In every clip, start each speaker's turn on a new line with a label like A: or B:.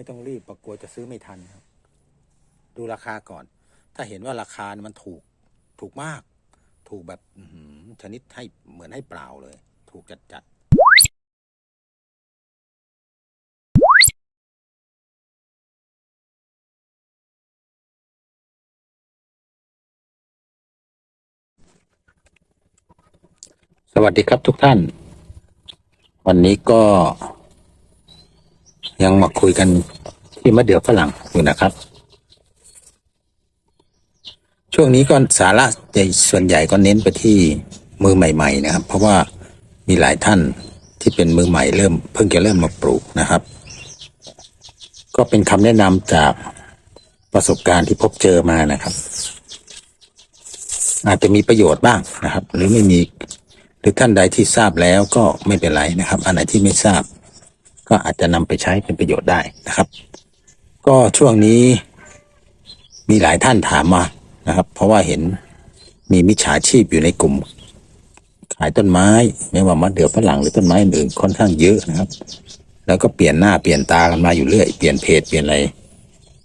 A: ไม่ต้องรีบประกลัวจะซื้อไม่ทันครับ ดูราคาก่อน ถ้าเห็นว่าราคามันถูกถูกมาก ถูกแบบอืชนิดให้เหมือนให้เปล่าเลย ถูกจัดจัดสวัสดีครับทุกท่าน วันนี้ก็ ยังมาคุยกันที่มะเดื่อฝรั่งอยู่นะครับ ช่วงนี้ก็สาระใส่วนใหญ่ก็เน้นไปที่มือใหม่ ๆ นะครับ เพราะว่ามีหลายท่านที่เป็นมือใหม่เริ่ม เพิ่งจะเริ่มมาปลูกนะครับ ก็เป็นคำแนะนำจากประสบการณ์ที่พบเจอมานะครับ อาจจะมีประโยชน์บ้างนะครับ หรือไม่มีหรือท่านใดที่ทราบแล้วก็ไม่เป็นไรนะครับ อันไหนที่ไม่ทราบ ก็อาจจะนำไปใช้เป็นประโยชน์ได้นะครับ ก็ช่วงนี้มีหลายท่านถามมานะครับ เพราะว่าเห็นมีมิจฉาชีพอยู่ในกลุ่ม ขายต้นไม้ไม่ว่ามะเดื่อฝรั่งหรือต้นไม้อื่นค่อนข้างเยอะนะครับ แล้วก็เปลี่ยนหน้าเปลี่ยนตากันมาอยู่เรื่อยเปลี่ยนเพจเปลี่ยนอะไร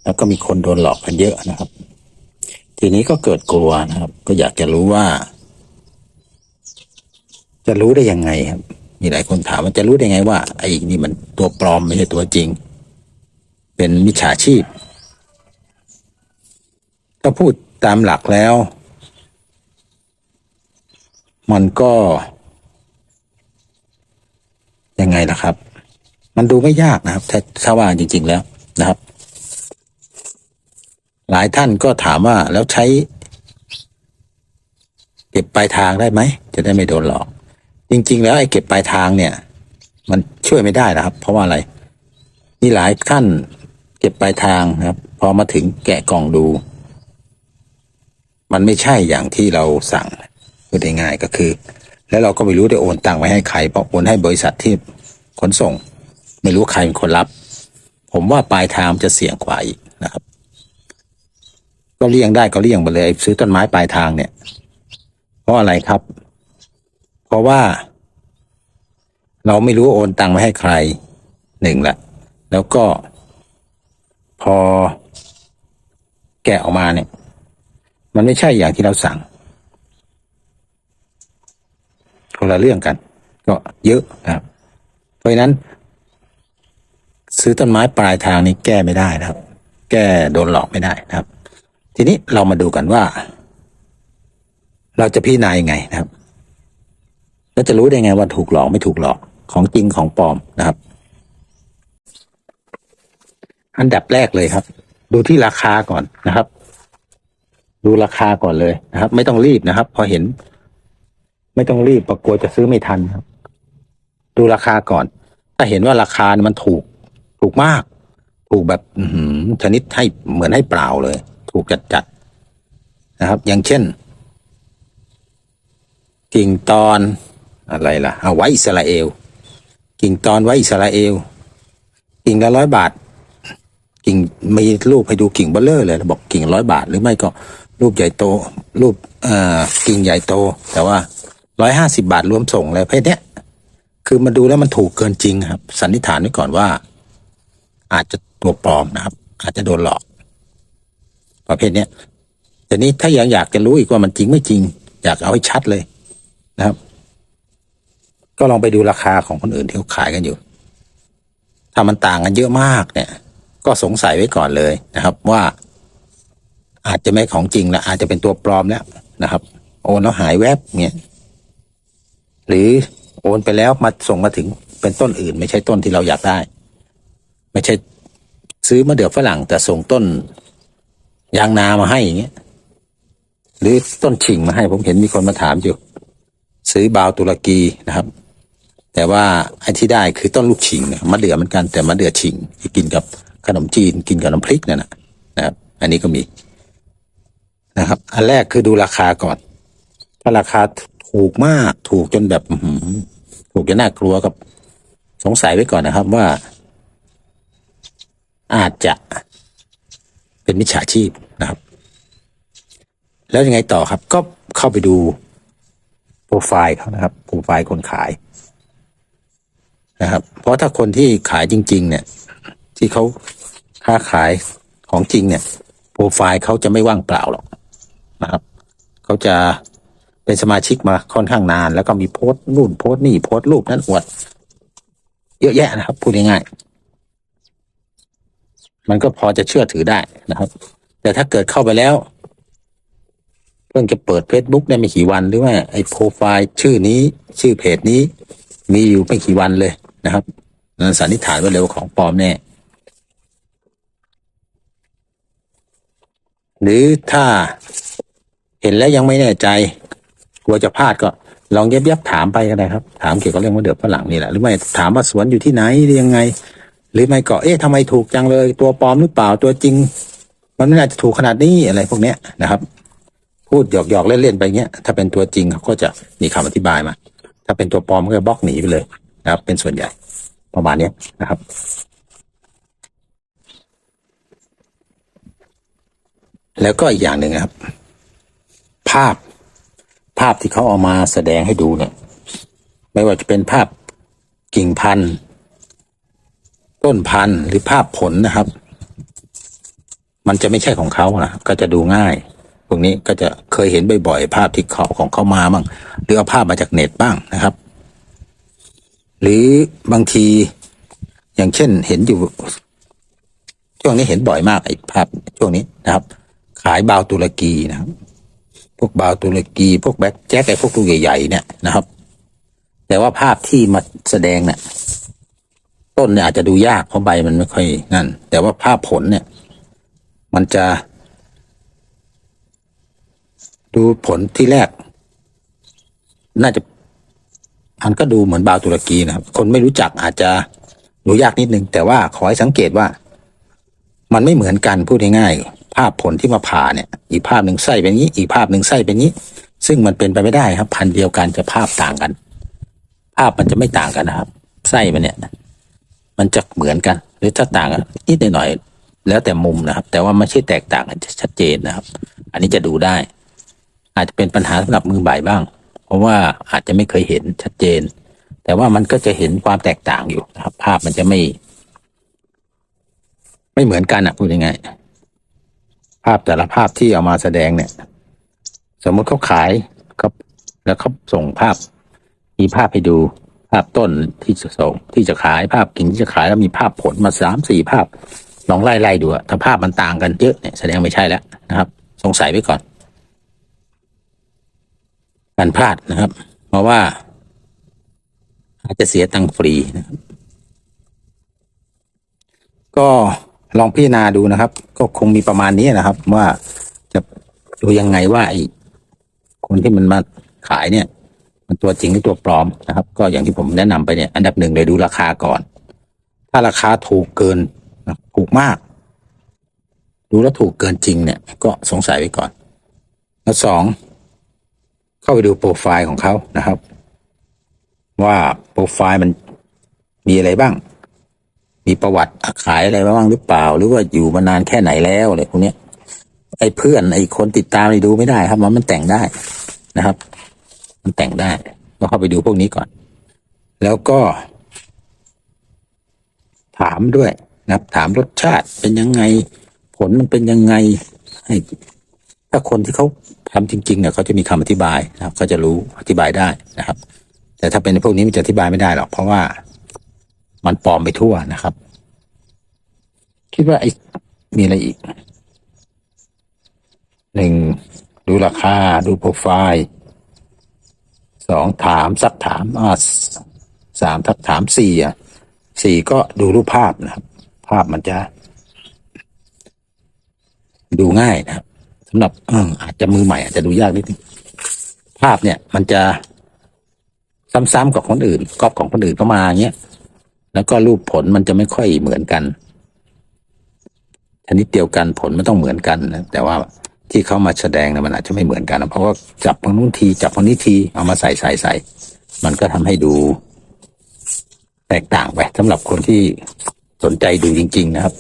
A: แล้วก็มีคนโดนหลอกกันเยอะนะครับ ทีนี้ก็เกิดกลัวนะครับ ก็อยากจะรู้ว่า จะรู้ได้ยังไงครับ มีหลายคนถามว่าจะรู้ได้ไงว่าไอ้นี่มันตัวปลอมไม่ใช่ตัวจริง เป็นมิจฉาชีพถ้าพูดตามหลักแล้ว มันก็ ยังไงล่ะครับ มันดูไม่ยากนะครับ ถ้าถ้าว่าจริง ๆ แล้วนะครับ หลายท่านก็ถามว่าแล้วใช้ เก็บปลายทางได้ไหม จะได้ไม่โดนหลอก จริง ๆ แล้วไอ้เก็บปลายทางเนี่ย มันช่วยไม่ได้นะครับ เพราะว่าอะไรมีหลายท่านเก็บปลายทางนะครับ พอมาถึงแกะกล่องดู มันไม่ใช่อย่างที่เราสั่งพูดง่ายๆก็คือ แล้วเราก็ไม่รู้ได้โอนตังค์ไปให้ใครเพราะโอนให้บริษัทที่ขนส่ง ไม่รู้ใครเป็นคนรับ ผมว่าปลายทางมันจะเสี่ยงกว่าอีกนะครับ ก็เลี่ยงได้ก็เลี่ยงไปเลยซื้อต้นไม้ปลายทางเนี่ย เพราะอะไรครับ ราะว่า เราไม่รู้โอนตังค์ไปให้ใครหนึ่งละแล้วก็ พอแกะออกมาเนี่ย มันไม่ใช่อย่างที่เราสั่งคนละเรื่องกัน ก็เยอะนะครับ เพราะฉะนั้น ซื้อต้นไม้ปลายทางนี้แก้ไม่ได้นะครับ แก้โดนหลอกไม่ได้นะครับ ทีนี้เรามาดูกันว่า เราจะพิจารณายังไงนะครับ แล้วจะรู้ได้ไงว่าถูกหลอกไม่ถูกหลอกของจริงของปลอมนะครับ อันดับแรกเลยครับ ดูที่ราคาก่อนนะครับ ดูราคาก่อนเลยนะครับ ไม่ต้องรีบนะครับ พอเห็น ไม่ต้องรีบประกลัวจะซื้อไม่ทันครับ ดูราคาก่อน ถ้าเห็นว่าราคามันถูก ถูกมาก ถูกแบบอือหือชนิดให้เหมือนให้เปล่าเลย ถูกจัดจัดนะครับ อย่างเช่นกิ่งตอน อะไรล่ะเอาไว้อิสราเอล กิ่งตอนไว้อิสราเอล กิ่งละร้อยบาท กิ่งมีรูปให้ดูกิ่งเบลเลอร์เลยบอกกิ่งร้อยบาท หรือไม่ก็รูปใหญ่โต รูปอ่อกิ่งใหญ่โต แต่ว่าร้อยห้าสิบาทรวมส่งเลยเพศเนี้ยคือมาดูแล้วมันถูกเกินจริงครับ สันนิษฐานไว้ก่อนว่า อาจจะตัวปลอมนะครับ อาจจะโดนหลอก ประเภทเนี้ยแต่นี้ถ้ายังอยากจะรู้อีกว่ามันจริงไม่จริง อยากเอาให้ชัดเลยนะครับ ก็ลองไปดูราคาของคนอื่นที่เขาขายกันอยู่ ถ้ามันต่างกันเยอะมากเนี่ย ก็สงสัยไว้ก่อนเลยนะครับ ว่า อาจจะไม่ของจริงล้วอาจจะเป็นตัวปลอมแล้วนะครับ โอนแล้วหายแวบเงี้ยหรือโอนไปแล้วมาส่งมาถึงเป็นต้นอื่น ไม่ใช่ต้นที่เราอยากได้ ไม่ใช่ซื้อมะเดื่อฝรั่งแต่ส่งต้นยางนามาให้อย่างเงี้ยหรือต้นฉิงมาให้ผมเห็นมีคนมาถามอยู่ ซื้อบาวตุรกีนะครับ แต่ว่าไอ้ที่ได้คือต้นลูกฉิงนะมะเดื่อเหมือนกันแต่มะเดื่อฉิงที่กินกับขนมจีนกินกับน้ำพริกนั่นนะนะครับ อันนี้ก็มีนะครับ อันแรกคือดูราคาก่อน ถ้าราคาถูกมากถูกจนแบบถูกจนน่ากลัวกับ สงสัยไว้ก่อนนะครับว่า อาจจะเป็นมิจฉาชีพนะครับ แล้วยังไงต่อครับ ก็เข้าไปดูโปรไฟล์เขานะครับโปรไฟล์คนขาย นะครับ เพราะถ้าคนที่ขายจริง ๆ เนี่ย ที่เขาค้าขายของจริงเนี่ยโปรไฟล์เขาจะไม่ว่างเปล่าหรอกนะครับเขาจะเป็นสมาชิกมาค่อนข้างนาน แล้วก็มีโพสต์นู่นโพสต์นี่โพสต์รูปนั้นอวด เยอะแยะนะครับพูดง่ายๆมันก็พอจะเชื่อถือได้นะครับ แต่ถ้าเกิดเข้าไปแล้ว เพิ่งจะเปิด Facebook ได้ไม่กี่วันหรือว่าไอ้โปรไฟล์ชื่อนี้ชื่อเพจนี้ มีอยู่ไม่กี่วันเลย นะครับสันนิษฐานว่าเร็วาของปลอมแน่ หรือถ้าเห็นแล้วยังไม่แน่ใจ กลัวจะพลาดก็ ลองเย็บๆถามไปก็ได้ครับ ถามเกี่ยวกับเรื่องมะเดือฝรั่งนี่แหละหรือไม่ถามว่าสวนอยู่ที่ไหนหรือยังไง หรือไม่ก็เอ๊ะทำไมถูกจังเลยตัวปลอมหรือเปล่าตัวจริง มันไม่น่าจะถูกขนาดนี้อะไรพวกเนี้ยนะครับ พูดหยอกๆเล่นๆไปเงี้ยถ้าเป็นตัวจริงเขาก็จะมีคำอธิบายมา ถ้าเป็นตัวปลอมก็จะบล็อกหนีไปเลย นะครับ เป็นส่วนใหญ่ประมาณนี้นะครับ แล้วก็อีกอย่างหนึ่งนะครับ ภาพภาพที่เขาเอามาแสดงให้ดูเนี่ย ไม่ว่าจะเป็นภาพกิ่งพันธุ์ต้นพันธุ์หรือภาพผลนะครับ มันจะไม่ใช่ของเขานะก็จะดูง่ายพวกนี้ก็จะเคยเห็นบ่อยๆภาพที่เขาของเขามาบ้างหรือเอาภาพมาจากเน็ตบ้างนะครับ หรือบางทีอย่างเช่นเห็นอยู่ ช่วงนี้เห็นบ่อยมากไอ้ภาพช่วงนี้นะครับ ขายบาวตุรกีนะครับ พวกบาวตุรกีพวกแบ็คแจ็คไอ้พวกตัวใหญ่ๆเนี่ยนะครับ แต่ว่าภาพที่มาแสดงเนี่ยต้นเนี่ยอาจจะดูยากเพราะใบมันไม่ค่อยนั่น แต่ว่าภาพผลเนี่ย มันจะ ดูผลที่แรก น่าจะ มันก็ดูเหมือนบาวตุรกีนะครับ คนไม่รู้จักอาจจะดูยากนิดนึง แต่ว่าขอให้สังเกตว่า มันไม่เหมือนกันพูดง่ายๆภาพผลที่มาผ่าเนี่ย อีกภาพหนึ่งไส้เป็นนี้ อีกภาพหนึ่งไส้เป็นนี้ ซึ่งมันเป็นไปไม่ได้ครับ พันเดียวกันจะภาพต่างกัน ภาพมันจะไม่ต่างกันนะครับไส้มันเนี่ยมันจะเหมือนกัน หรือถ้าต่างกันนิดหน่อยแล้วแต่มุมนะครับ แต่ว่าไม่ใช่แตกต่างกันชัดเจนนะครับ อันนี้จะดูได้ อาจจะเป็นปัญหาสำหรับมือบ่ายบ้าง ราะว่าอาจจะไม่เคยเห็นชัดเจน แต่ว่ามันก็จะเห็นความแตกต่างอยู่นะครับ ภาพมันจะไม่ ไม่เหมือนกันอะพูดยังไง ภาพแต่ละภาพที่เอามาแสดงเนี่ย สมมติเขาขายเขาแล้วเขาส่งภาพ มีภาพให้ดูภาพต้นที่จะส่งที่จะขายภาพกิ่งที่จะขายแล้วมีภาพผลมาสามสี่ภาพลองไล่ไล่ดูถ้าภาพมันต่างกันเยอะเนี่ยแสดงไม่ใช่แล้วนะครับ สงสัยไว้ก่อน การพลาดนะครับ เพราะว่า อาจจะเสียตังค์ฟรีนะครับ ก็ลองพิจารณาดูนะครับ ก็คงมีประมาณนี้นะครับ ว่าจะดูยังไงว่าไอ้คนที่มันมาขายเนี่ย มันตัวจริงหรือตัวปลอมนะครับ ก็อย่างที่ผมแนะนำไปเนี่ยอันดับหนึ่งเลยดูราคาก่อน ถ้าราคาถูกเกินนะถูกมาก ดูแล้วถูกเกินจริงเนี่ย ก็สงสัยไว้ก่อน แล้วสอง เข้าไปดูโปรไฟล์ของเขานะครับ ว่าโปรไฟล์มันมีอะไรบ้าง มีประวัติขายอะไรบ้างหรือเปล่า หรือว่าอยู่มานานแค่ไหนแล้วอะไรพวกนี้ยไอ้เพื่อนไอ้คนติดตามนี่ดูไม่ได้ครับ มันมันแต่งได้นะครับ มันแต่งได้ก็เข้าไปดูพวกนี้ก่อน แล้วก็ ถามด้วยนะครับ ถามรสชาติเป็นยังไง ผลมันเป็นยังไงให้ ถ้าคนที่เขาทำจริงๆเนี่ยเขาจะมีคำอธิบายนะครับเขาจะรู้อธิบายได้นะครับ แต่ถ้าเป็นพวกนี้มันจะอธิบายไม่ได้หรอก เพราะว่ามันปลอมไปทั่วนะครับ คิดว่าไอ้มีอะไรอีกหนึ่งดูราคา ดูโปรไฟล์สองถามสักถามอ่าสามทักถามสี่อะสี่ก็ดูรูปภาพนะครับ ภาพมันจะ ดูง่ายนะครับำหรับอาจจะมือใหม่อาจจะดูยากนิดนึงภาพเนี่ย มันจะซ้ำๆกับคนอื่นก๊อปของคนอื่นเข้ามาอย่างเงี้ยแล้วก็รูปผลมันจะไม่ค่อยเหมือนกันชนิดเดียวกันผลไม่ต้องเหมือนกันนะแต่ว่าที่เขามาแสดงนะมันอาจจะไม่เหมือนกันนะเพราะว่าจับคนนู้นทีจับคนนี้ทีเอามาใส่ใส่ใส่มันก็ทำให้ดู แตกต่างไปสำหรับคนที่สนใจดูจริง ๆ นะครับ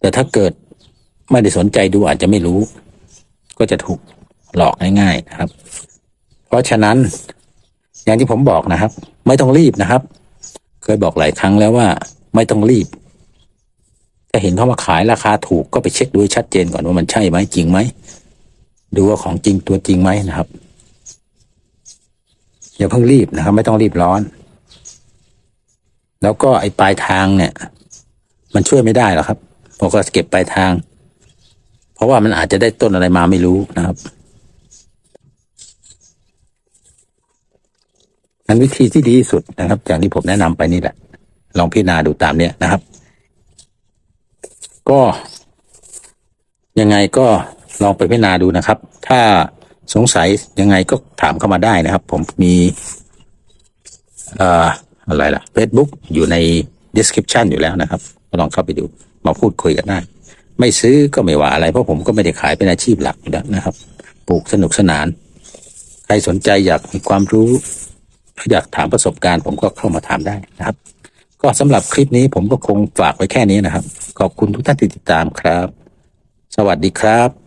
A: แต่ถ้าเกิด ไม่ได้สนใจดูอาจจะไม่รู้ ก็จะถูกหลอกง่ายๆนะครับ เพราะฉะนั้น อย่างที่ผมบอกนะครับ ไม่ต้องรีบนะครับ เคยบอกหลายครั้งแล้วว่า ไม่ต้องรีบแต่าเห็นเขามาขายราคาถูกก็ไปเช็คดูให้ชัดเจนก่อนว่ามันใช่ไหมจริงไหมดูว่าของจริงตัวจริงไหมนะครับอย่าเพิ่งรีบนะครับ ไม่ต้องรีบร้อน แล้วก็ไอ้ปลายทางเนี่ย มันช่วยไม่ได้หรอกครับผมก็เก็บปลายทาง เพราะว่ามันอาจจะได้ต้นอะไรมาไม่รู้นะครับอันวิธีที่ดีที่สุดนะครับ อย่างที่ผมแนะนำไปนี่แหละ ลองพิจารณาดูตามเนี้ยนะครับ ก็ ยังไงก็ลองไปพิจารณาดูนะครับ ถ้าสงสัยยังไงก็ถามเข้ามาได้นะครับ ผมมีเอ่ออะไรล่ะ Facebook อยู่ใน description อยู่แล้วนะครับลองเข้าไปดูมาพูดคุยกันได้ ไม่ซื้อก็ไม่ว่าอะไร เพราะผมก็ไม่ได้ขายเป็นอาชีพหลักอยู่แล้วนะครับ ปลูกสนุกสนาน ใครสนใจอยากมีความรู้ อยากถามประสบการณ์ ผมก็เข้ามาถามได้นะครับ ก็สำหรับคลิปนี้ผมก็คงฝากไว้แค่นี้นะครับ ขอบคุณทุกท่านที่ติดตามครับ สวัสดีครับ